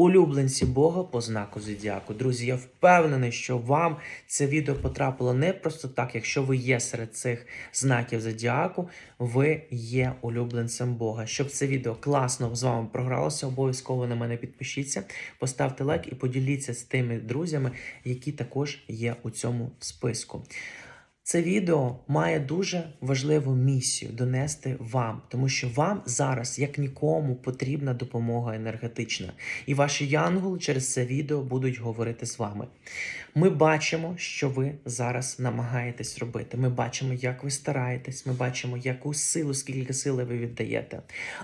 улюбленці Бога по знаку Зодіаку. Друзі, я впевнений, що вам це відео потрапило не просто так. Якщо ви є серед цих знаків Зодіаку, ви є улюбленцем Бога. Щоб це відео класно з вами програлося, обов'язково на мене підпишіться, поставте лайк і поділіться з тими друзями, які також є у цьому списку. Це відео має дуже важливу місію донести вам, тому що вам зараз, як нікому, потрібна допомога енергетична. І ваші янголи через це відео будуть говорити з вами. Ми бачимо, що ви зараз намагаєтесь робити. Ми бачимо, як ви стараєтесь, ми бачимо, яку силу, скільки сили ви віддаєте.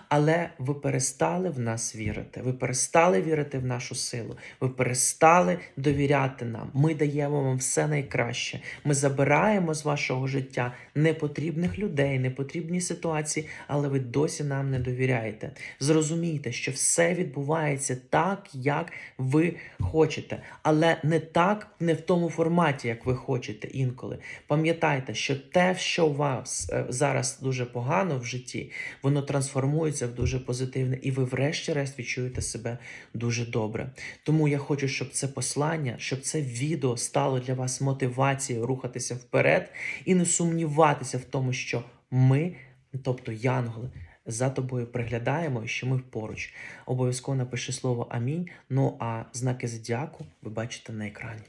Але ви перестали в нас вірити. Ви перестали вірити в нашу силу. Ви перестали довіряти нам. Ми даємо вам все найкраще. Ми забираємо з вашого життя непотрібних людей, непотрібні ситуації, але ви досі нам не довіряєте. Зрозумійте, що все відбувається так, як ви хочете, але не так, не в тому форматі, як ви хочете інколи. Пам'ятайте, що те, що у вас е, зараз дуже погано в житті, воно трансформується в дуже позитивне, і ви, врешті-решт, відчуєте себе дуже добре. Тому я хочу, щоб це послання, щоб це відео стало для вас мотивацією рухатися вперед і не сумніватися в тому, що ми, тобто янголи, за тобою приглядаємо що ми поруч. Обов'язково напиши слово амінь. Ну а знаки зодіаку ви бачите на екрані.